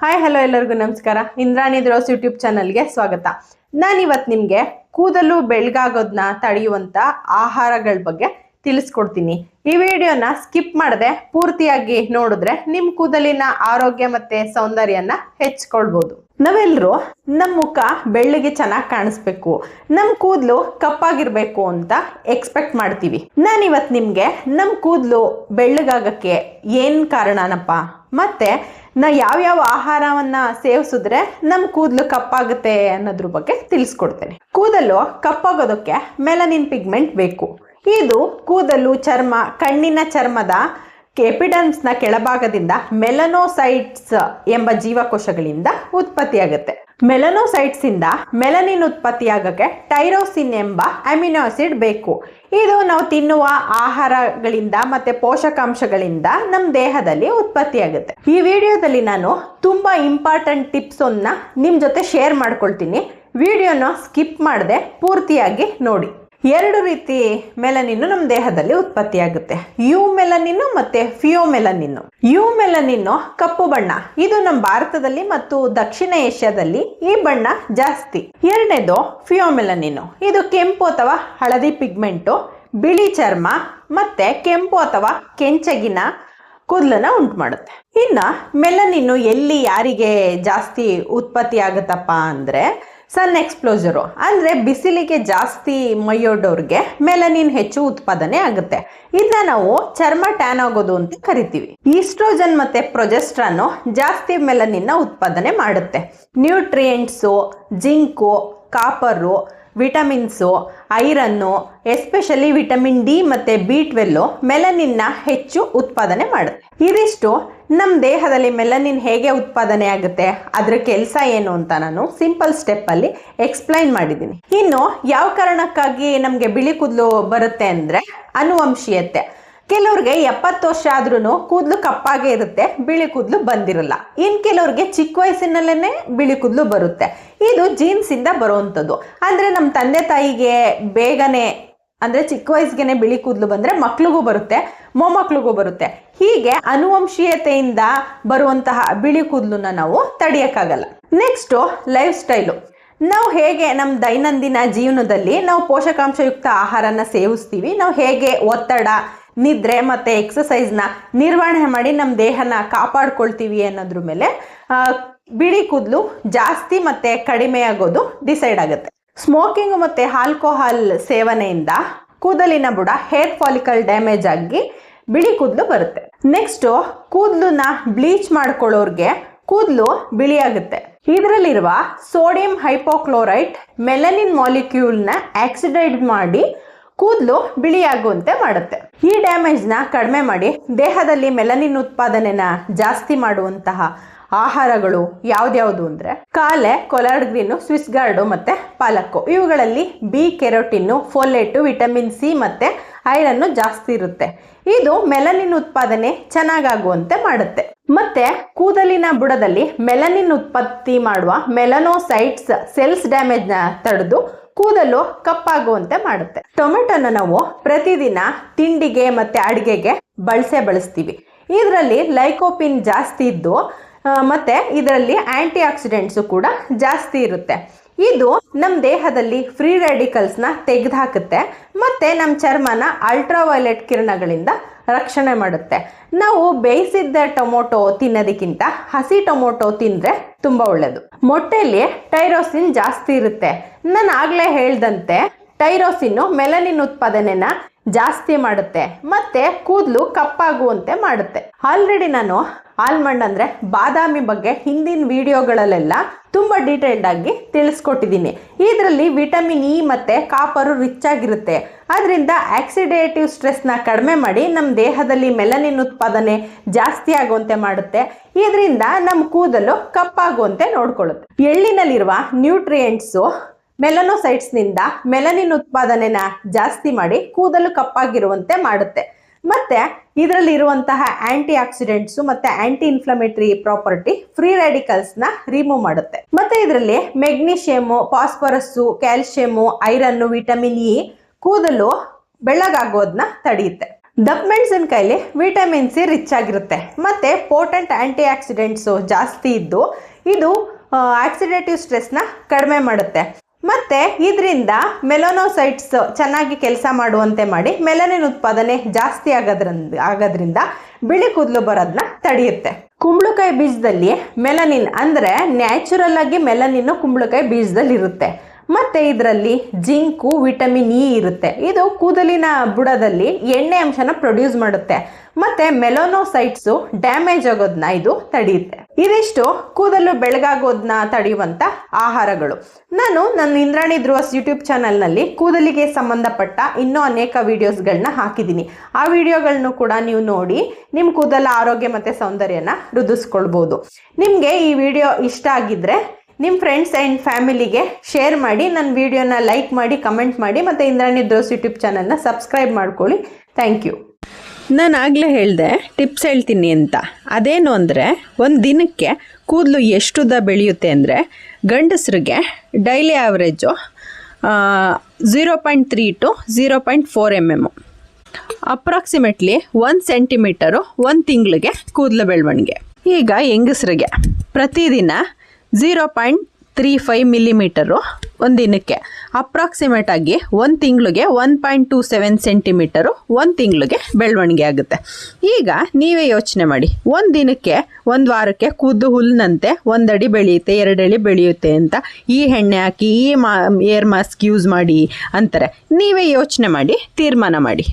Hi hello ಎಲ್ಲರಿಗೂ ನಮಸ್ಕಾರ. Indrani ದ್ರೋಸ್ YouTube ಚಾನಲ್ಗೆ ಸ್ವಾಗತ. ನಾನಿವತ್ತು ನಿಮಗೆ ಕೂದಲು ಬೆಳಗಾಗೋದನ್ನ ತಡೆಯುವಂಥ ಆಹಾರಗಳ ಬಗ್ಗೆ ತಿಳಿಸ್ಕೊಡ್ತೀನಿ. ಈ ವಿಡಿಯೋನ ಸ್ಕಿಪ್ ಮಾಡದೆ ಪೂರ್ತಿಯಾಗಿ ನೋಡಿದ್ರೆ ನಿಮ್ಮ ಕೂದಲಿನ ಆರೋಗ್ಯ ಮತ್ತೆ ಸೌಂದರ್ಯನ ಹೆಚ್ಚಿಕೊಳ್ಬೋದು ನಾವೆಲ್ಲರೂ ನಮ್ಮ ಮುಖ ಬೆಳ್ಳಗೆ ಚೆನ್ನಾಗಿ ಕಾಣಿಸ್ಬೇಕು. ನಮ್ಮ ಕೂದಲು ಕಪ್ಪಾಗಿರ್ಬೇಕು ಅಂತ ಎಕ್ಸ್ಪೆಕ್ಟ್ ಮಾಡ್ತೀವಿ. ನಾನಿವತ್ತು ನಿಮಗೆ ನಮ್ಮ ಕೂದಲು ಬೆಳ್ಳಗಾಗಕ್ಕೆ ಏನು ಕಾರಣನಪ್ಪ? ಮತ್ತೆ ನಾ ಯಾವ್ಯಾವ ಆಹಾರವನ್ನ ಸೇವಿಸಿದ್ರೆ ನಮ್ಮ ಕೂದಲು ಕಪ್ಪಾಗುತ್ತೆ ಅನ್ನೋದ್ರ ಬಗ್ಗೆ ತಿಳಿಸ್ಕೊಡ್ತೇನೆ. ಕೂದಲು ಕಪ್ಪಾಗೋದಕ್ಕೆ ಮೆಲನಿನ್ ಪಿಗ್ಮೆಂಟ್ ಬೇಕು. ಇದು ಕೂದಲು ಚರ್ಮ, ಕಣ್ಣಿನ ಚರ್ಮದ ಕೆಪಿಡನ್ಸ್ನ ಕೆಳಭಾಗದಿಂದ ಮೆಲನೋಸೈಟ್ಸ್ ಎಂಬ ಜೀವಕೋಶಗಳಿಂದ ಉತ್ಪತ್ತಿಯಾಗುತ್ತೆ. ಮೆಲನೋಸೈಟ್ಸ್ ಇಂದ ಮೆಲನಿನ್ ಉತ್ಪತ್ತಿಯಾಗಕ್ಕೆ ಟೈರೋಸಿನ್ ಎಂಬ ಅಮಿನೋ ಆಸಿಡ್ ಬೇಕು. ಇದು ನಾವು ತಿನ್ನುವ ಆಹಾರಗಳಿಂದ ಮತ್ತೆ ಪೋಷಕಾಂಶಗಳಿಂದ ನಮ್ಮ ದೇಹದಲ್ಲಿ ಉತ್ಪತ್ತಿಯಾಗುತ್ತೆ. ಈ ವಿಡಿಯೋದಲ್ಲಿ ನಾನು ತುಂಬಾ ಇಂಪಾರ್ಟೆಂಟ್ ಟಿಪ್ಸ್ ಅನ್ನ ನಿಮ್ಮ ಜೊತೆ ಶೇರ್ ಮಾಡ್ಕೊಳ್ತೀನಿ. ವಿಡಿಯೋನ ಸ್ಕಿಪ್ ಮಾಡದೆ ಪೂರ್ತಿಯಾಗಿ ನೋಡಿ. ಎರಡು ರೀತಿ ಮೆಲನಿನ್ನು ನಮ್ಮ ದೇಹದಲ್ಲಿ ಉತ್ಪತ್ತಿಯಾಗುತ್ತೆ. ಯು ಮೆಲನಿನ್ನು ಮತ್ತೆ ಫಿಯೋ ಮೆಲನಿನ್ನು ಯು ಮೆಲನಿನ್ನು ಕಪ್ಪು ಬಣ್ಣ. ಇದು ನಮ್ಮ ಭಾರತದಲ್ಲಿ ಮತ್ತು ದಕ್ಷಿಣ ಏಷ್ಯಾದಲ್ಲಿ ಈ ಬಣ್ಣ ಜಾಸ್ತಿ. ಎರಡನೇದು ಫಿಯೋ ಮೆಲನಿನ್ನು ಇದು ಕೆಂಪು ಅಥವಾ ಹಳದಿ ಪಿಗ್ಮೆಂಟು, ಬಿಳಿ ಚರ್ಮ ಮತ್ತೆ ಕೆಂಪು ಅಥವಾ ಕೆಂಚಗಿನ ಕೂದಲನ್ನ ಉಂಟು ಮಾಡುತ್ತೆ ಇನ್ನು ಮೆಲನಿನ್ನು ಎಲ್ಲಿ ಯಾರಿಗೆ ಜಾಸ್ತಿ ಉತ್ಪತ್ತಿ ಆಗುತ್ತಪ್ಪ ಅಂದರೆ ಸನ್ ಎಕ್ಸ್ಪ್ಲೋಜರು ಅಂದರೆ ಬಿಸಿಲಿಗೆ ಜಾಸ್ತಿ ಮೈಯೊಡ್ಡವ್ರಿಗೆ ಮೆಲನಿನ್ ಹೆಚ್ಚು ಉತ್ಪಾದನೆ ಆಗುತ್ತೆ. ಇದನ್ನ ನಾವು ಚರ್ಮ ಟ್ಯಾನ್ ಆಗೋದು ಅಂತ ಕರಿತೀವಿ. ಈಸ್ಟ್ರೋಜನ್ ಮತ್ತೆ ಪ್ರೊಜೆಸ್ಟ್ರಾನು ಜಾಸ್ತಿ ಮೆಲನಿನ್ನ ಉತ್ಪಾದನೆ ಮಾಡುತ್ತೆ. Nutrients zinc copper vitamins iron especially vitamin D ಮತ್ತು ಬಿ ಟ್ವೆಲ್ಲು ಮೆಲನಿನ್ನ ಹೆಚ್ಚು ಉತ್ಪಾದನೆ ಮಾಡುತ್ತೆ. ಇದಿಷ್ಟು ನಮ್ಮ ದೇಹದಲ್ಲಿ ಮೆಲನಿನ್ ಹೇಗೆ ಉತ್ಪಾದನೆ ಆಗುತ್ತೆ? ಅದರ ಕೆಲಸ ಏನು ಅಂತ ನಾನು ಸಿಂಪಲ್ ಸ್ಟೆಪ್ಪಲ್ಲಿ ಎಕ್ಸ್ಪ್ಲೈನ್ ಮಾಡಿದ್ದೀನಿ. ಇನ್ನು ಯಾವ ಕಾರಣಕ್ಕಾಗಿ ನಮಗೆ ಬಿಳಿ ಕೂದಲು ಬರುತ್ತೆ ಅಂದರೆ ಅನುವಂಶೀಯತೆ. ಕೆಲವ್ರಿಗೆ ಎಪ್ಪತ್ತು ವರ್ಷ ಆದ್ರೂ ಕೂದಲು ಕಪ್ಪಾಗೆ ಇರುತ್ತೆ, ಬಿಳಿ ಕೂದಲು ಬಂದಿರಲ್ಲ. ಇನ್ನು ಕೆಲವ್ರಿಗೆ ಚಿಕ್ಕ ವಯಸ್ಸಿನಲ್ಲೇ ಬಿಳಿ ಕೂದಲು ಬರುತ್ತೆ. ಇದು ಜೀನ್ಸಿಂದ ಬರುವಂಥದ್ದು ಅಂದರೆ ನಮ್ಮ ತಂದೆ ತಾಯಿಗೆ ಬೇಗನೆ, ಅಂದರೆ ಚಿಕ್ಕ ವಯಸ್ಸಿಗೆ ಬಿಳಿ ಕೂದಲು ಬಂದರೆ ಮಕ್ಳಿಗೂ ಬರುತ್ತೆ, ಮೊಮ್ಮಕ್ಳಿಗೂ ಬರುತ್ತೆ. ಹೀಗೆ ಅನುವಂಶೀಯತೆಯಿಂದ ಬರುವಂತಹ ಬಿಳಿ ಕೂದಲನ್ನ ನಾವು ತಡೆಯೋಕ್ಕಾಗಲ್ಲ. ನೆಕ್ಸ್ಟು ಲೈಫ್ ಸ್ಟೈಲು ನಾವು ಹೇಗೆ ನಮ್ಮ ದೈನಂದಿನ ಜೀವನದಲ್ಲಿ ನಾವು ಪೋಷಕಾಂಶಯುಕ್ತ ಆಹಾರನ ಸೇವಿಸ್ತೀವಿ, ನಾವು ಹೇಗೆ ಒತ್ತಡ, ನಿದ್ರೆ ಮತ್ತು ಎಕ್ಸಸೈಸ್ನ ನಿರ್ವಹಣೆ ಮಾಡಿ ನಮ್ಮ ದೇಹನ ಕಾಪಾಡ್ಕೊಳ್ತೀವಿ ಅನ್ನೋದ್ರ ಮೇಲೆ ಬಿಳಿ ಕೂದಲು ಜಾಸ್ತಿ ಮತ್ತು ಕಡಿಮೆ ಆಗೋದು ಡಿಸೈಡ್ ಆಗುತ್ತೆ. ಸ್ಮೋಕಿಂಗ್ ಮತ್ತು ಆಲ್ಕೋಹಾಲ್ ಸೇವನೆಯಿಂದ ಕೂದಲಿನ ಬುಡ ಹೇರ್ ಫಾಲಿಕಲ್ ಡ್ಯಾಮೇಜ್ ಆಗಿ ಬಿಳಿ ಕೂದಲು ಬರುತ್ತೆ. ನೆಕ್ಸ್ಟು ಕೂದಲನ್ನ ಬ್ಲೀಚ್ ಮಾಡ್ಕೊಳ್ಳೋರ್ಗೆ ಕೂದಲು ಬಿಳಿಯಾಗುತ್ತೆ. ಇದರಲ್ಲಿರುವ ಸೋಡಿಯಂ ಹೈಪೋಕ್ಲೋರೈಟ್ ಮೆಲನಿನ್ ಮಾಲಿಕ್ಯೂಲ್ನ ಆಕ್ಸಿಡೈಡ್ ಮಾಡಿ ಕೂದಲು ಬಿಳಿಯಾಗುವಂತೆ ಮಾಡುತ್ತೆ. ಈ ಡ್ಯಾಮೇಜ್ನ ಕಡಿಮೆ ಮಾಡಿ ದೇಹದಲ್ಲಿ ಮೆಲನಿನ್ ಉತ್ಪಾದನೆನ ಜಾಸ್ತಿ ಮಾಡುವಂತಹ ಆಹಾರಗಳು ಯಾವ್ದ್ಯಾವುದು ಅಂದರೆ kale collard green Swiss gourd ಮತ್ತು ಪಾಲಕ್ಕು. ಇವುಗಳಲ್ಲಿ B, carotene folate vitamin C ಮತ್ತು ಐರನ್ನು ಜಾಸ್ತಿ ಇರುತ್ತೆ. ಇದು ಮೆಲನಿನ್ ಉತ್ಪಾದನೆ ಚೆನ್ನಾಗಾಗುವಂತೆ ಮಾಡುತ್ತೆ. ಮತ್ತೆ ಕೂದಲಿನ ಬುಡದಲ್ಲಿ ಮೆಲನಿನ್ ಉತ್ಪತ್ತಿ ಮಾಡುವ ಮೆಲನೋಸೈಟ್ಸ್ ಸೆಲ್ಸ್ ಡ್ಯಾಮೇಜ್ನ ತಡೆದು ಕೂದಲು ಕಪ್ಪಾಗುವಂತೆ ಮಾಡುತ್ತೆ. ಟೊಮೆಟೊನ ನಾವು ಪ್ರತಿದಿನ ತಿಂಡಿಗೆ ಮತ್ತೆ ಅಡುಗೆಗೆ ಬಳಸೇ ಬಳಸ್ತೀವಿ. ಇದರಲ್ಲಿ ಲೈಕೋಪಿನ್ ಜಾಸ್ತಿ ಇದ್ದು ಮತ್ತೆ ಇದರಲ್ಲಿ ಆಂಟಿ ಆಕ್ಸಿಡೆಂಟ್ಸು ಕೂಡ ಜಾಸ್ತಿ ಇರುತ್ತೆ. ಇದು ನಮ್ಮ ದೇಹದಲ್ಲಿ ಫ್ರೀ ರೆಡಿಕಲ್ಸ್ನ ತೆಗೆದುಹಾಕುತ್ತೆ, ಮತ್ತು ನಮ್ಮ ಚರ್ಮನ ಅಲ್ಟ್ರಾವೈಲೆಟ್ ಕಿರಣಗಳಿಂದ ರಕ್ಷಣೆ ಮಾಡುತ್ತೆ. ನಾವು ಬೇಯಿಸಿದ್ದ ಟೊಮೊಟೊ ತಿನ್ನೋದಕ್ಕಿಂತ ಹಸಿ ಟೊಮೊಟೊ ತಿಂದರೆ ತುಂಬ ಒಳ್ಳೆಯದು ಮೊಟ್ಟೆಯಲ್ಲಿ ಟೈರೋಸಿನ್ ಜಾಸ್ತಿ ಇರುತ್ತೆ. ನಾನು ಆಗಲೇ ಹೇಳ್ದಂತೆ, ಟೈರೋಸಿನ್ನು ಮೆಲನಿನ್ ಉತ್ಪಾದನೆನ ಜಾಸ್ತಿ ಮಾಡುತ್ತೆ, ಮತ್ತೆ ಕೂದಲು ಕಪ್ಪಾಗುವಂತೆ ಮಾಡುತ್ತೆ. ಆಲ್ರೆಡಿ ನಾನು ಆಲ್ಮಂಡ್ ಅಂದರೆ ಬಾದಾಮಿ ಬಗ್ಗೆ ಹಿಂದಿನ ವಿಡಿಯೋಗಳಲ್ಲೆಲ್ಲ ತುಂಬ ಡೀಟೇಲ್ಡ್ ಆಗಿ ತಿಳಿಸ್ಕೊಟ್ಟಿದ್ದೀನಿ. ಇದರಲ್ಲಿ ವಿಟಮಿನ್ ಇ ಮತ್ತು ಕಾಪರು ರಿಚ್ ಆಗಿರುತ್ತೆ. ಅದರಿಂದ ಆಕ್ಸಿಡೇಟಿವ್ ಸ್ಟ್ರೆಸ್ನ ಕಡಿಮೆ ಮಾಡಿ ನಮ್ಮ ದೇಹದಲ್ಲಿ ಮೆಲನಿನ್ ಉತ್ಪಾದನೆ ಜಾಸ್ತಿ ಆಗುವಂತೆ ಮಾಡುತ್ತೆ. ಇದರಿಂದ ನಮ್ಮ ಕೂದಲು ಕಪ್ಪಾಗುವಂತೆ ನೋಡ್ಕೊಳ್ಳುತ್ತೆ. ಎಳ್ಳಿನಲ್ಲಿರುವ ನ್ಯೂಟ್ರಿಯೆಂಟ್ಸು ಮೆಲನೋಸೈಟ್ಸ್ನಿಂದ ಮೆಲನಿನ್ ಉತ್ಪಾದನೆನ ಜಾಸ್ತಿ ಮಾಡಿ ಕೂದಲು ಕಪ್ಪಾಗಿರುವಂತೆ ಮಾಡುತ್ತೆ. ಮತ್ತೆ ಇದರಲ್ಲಿ ಇರುವಂತಹ ಆಂಟಿ ಆಕ್ಸಿಡೆಂಟ್ಸು ಮತ್ತೆ ಆಂಟಿ ಇನ್ಫ್ಲಮೇಟರಿ ಪ್ರಾಪರ್ಟಿ ಫ್ರೀ ರ್ಯಾಡಿಕಲ್ಸ್ನ ರಿಮೂವ್ ಮಾಡುತ್ತೆ. ಮತ್ತೆ ಇದರಲ್ಲಿ magnesium, phosphorus, calcium, iron, vitamin E ಕೂದಲು ಬೆಳ್ಳಗಾಗೋದನ್ನ ತಡೆಯುತ್ತೆ. ದಪ್ಪ ಕೈಲಿ ವಿಟಮಿನ್ ಸಿ ರಿಚ್ ಆಗಿರುತ್ತೆ. ಮತ್ತೆ ಪೋಟೆಂಟ್ ಆಂಟಿ ಆಕ್ಸಿಡೆಂಟ್ಸು ಜಾಸ್ತಿ ಇದ್ದು ಇದು ಆಕ್ಸಿಡೇಟಿವ್ ಸ್ಟ್ರೆಸ್ನ ಕಡಿಮೆ ಮಾಡುತ್ತೆ. ಮತ್ತು ಇದರಿಂದ ಮೆಲೋನೋಸೈಟ್ಸ್ ಚೆನ್ನಾಗಿ ಕೆಲಸ ಮಾಡುವಂತೆ ಮಾಡಿ ಮೆಲನಿನ್ ಉತ್ಪಾದನೆ ಜಾಸ್ತಿ ಆಗೋದ್ರಿಂದ ಆಗೋದ್ರಿಂದ ಬಿಳಿ ಕೂದಲು ಬರೋದನ್ನ ತಡೆಯುತ್ತೆ. ಕುಂಬಳಕಾಯಿ ಬೀಜದಲ್ಲಿ ಮೆಲನಿನ್ ಅಂದರೆ ನ್ಯಾಚುರಲ್ ಆಗಿ ಮೆಲನಿನ್ನು ಕುಂಬಳಕಾಯಿ ಬೀಜದಲ್ಲಿ ಇರುತ್ತೆ. ಮತ್ತು ಇದರಲ್ಲಿ ಜಿಂಕು, ವಿಟಮಿನ್ ಇ ಇರುತ್ತೆ. ಇದು ಕೂದಲಿನ ಬುಡದಲ್ಲಿ ಎಣ್ಣೆ ಅಂಶನ ಪ್ರೊಡ್ಯೂಸ್ ಮಾಡುತ್ತೆ. ಮತ್ತು ಮೆಲೋನೋಸೈಟ್ಸು ಡ್ಯಾಮೇಜ್ ಆಗೋದನ್ನ ಇದು ತಡೆಯುತ್ತೆ. ಇದಿಷ್ಟು ಕೂದಲು ಬೆಳಗಾಗೋದನ್ನ ತಡೆಯುವಂಥ ಆಹಾರಗಳು. ನಾನು ನನ್ನ ಇಂದ್ರಾಣಿ ಧ್ರುವಸ್ ಯೂಟ್ಯೂಬ್ ಚಾನಲ್ನಲ್ಲಿ ಕೂದಲಿಗೆ ಸಂಬಂಧಪಟ್ಟ ಇನ್ನೂ ಅನೇಕ ವಿಡಿಯೋಸ್ಗಳನ್ನ ಹಾಕಿದ್ದೀನಿ. ಆ ವಿಡಿಯೋಗಳನ್ನು ಕೂಡ ನೀವು ನೋಡಿ ನಿಮ್ಮ ಕೂದಲ ಆರೋಗ್ಯ ಮತ್ತು ಸೌಂದರ್ಯನ ವೃದ್ಧಿಸ್ಕೊಳ್ಬೋದು ನಿಮಗೆ ಈ ವಿಡಿಯೋ ಇಷ್ಟ ಆಗಿದ್ದರೆ ನಿಮ್ಮ ಫ್ರೆಂಡ್ಸ್ ಆ್ಯಂಡ್ ಫ್ಯಾಮಿಲಿಗೆ ಶೇರ್ ಮಾಡಿ ನನ್ನ ವಿಡಿಯೋನ ಲೈಕ್ ಮಾಡಿ, ಕಮೆಂಟ್ ಮಾಡಿ ಮತ್ತು ಇಂದ್ರಾಣಿ ಧ್ರುವಸ್ ಯೂಟ್ಯೂಬ್ ಚಾನಲ್ನ ಸಬ್ಸ್ಕ್ರೈಬ್ ಮಾಡ್ಕೊಳ್ಳಿ. Thank you. ನಾನು ಆಗಲೇ ಹೇಳಿದೆ ಟಿಪ್ಸ್ ಹೇಳ್ತೀನಿ ಅಂತ. ಅದೇನು ಅಂದರೆ, ಒಂದು ದಿನಕ್ಕೆ ಕೂದಲು ಎಷ್ಟು ಉದ್ದ ಬೆಳೆಯುತ್ತೆ ಅಂದರೆ, ಗಂಡಸರಿಗೆ daily average zero point three to zero point four M M approximately ಒಂದು ಸೆಂಟಿಮೀಟರು ಒಂದು ತಿಂಗಳಿಗೆ ಕೂದಲು ಬೆಳವಣಿಗೆ. ಈಗ ಹೆಂಗಸ್ರಿಗೆ, ಪ್ರತಿದಿನ zero point three five millimetre ಒಂದು ದಿನಕ್ಕೆ ಅಪ್ರಾಕ್ಸಿಮೇಟ್ ಆಗಿ ಒಂದು ತಿಂಗಳಿಗೆ one point two seven centimetre ಒಂದು ತಿಂಗಳಿಗೆ ಬೆಳವಣಿಗೆ ಆಗುತ್ತೆ. ಈಗ ನೀವೇ ಯೋಚನೆ ಮಾಡಿ. ಒಂದು ದಿನಕ್ಕೆ, ಒಂದು ವಾರಕ್ಕೆ ಕುದ್ದು ಹುಲ್ಲಿನಂತೆ ಒಂದಡಿ ಬೆಳೆಯುತ್ತೆ ಎರಡಡಿ ಬೆಳೆಯುತ್ತೆ ಅಂತ ಈ ಎಣ್ಣೆ ಹಾಕಿ, ಈ ಮಾ, ಏರ್ ಮಾಸ್ಕ್ ಯೂಸ್ ಮಾಡಿ ಅಂತಾರೆ. ನೀವೇ ಯೋಚನೆ ಮಾಡಿ, ತೀರ್ಮಾನ ಮಾಡಿ.